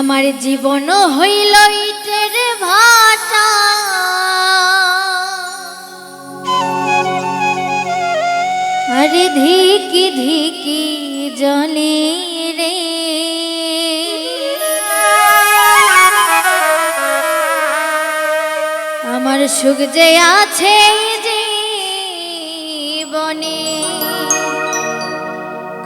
আমার জীবন হইল ইটের ভাষা আরে ধিকি ধিকি জলে রে। আমার সুখ যে আছে জীবনে।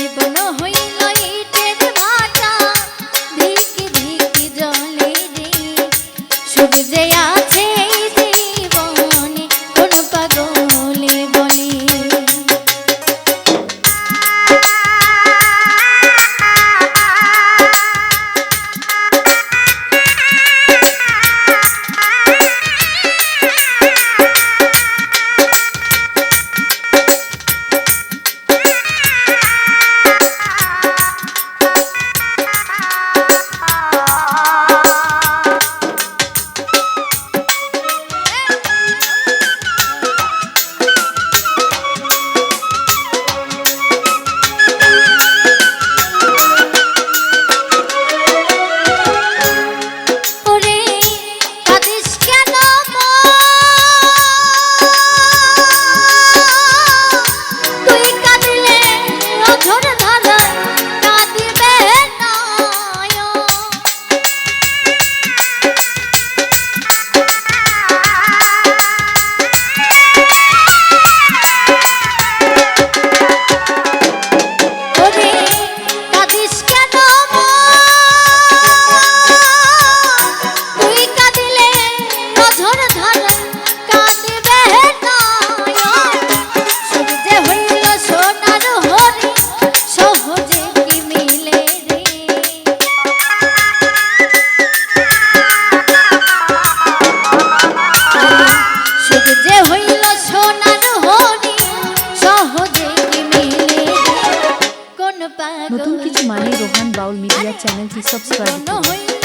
জীবন হইল। নতুন কিছু মানে রোহান বাউল মিডিয়া চ্যানেলটি সাবস্ক্রাইব করুন।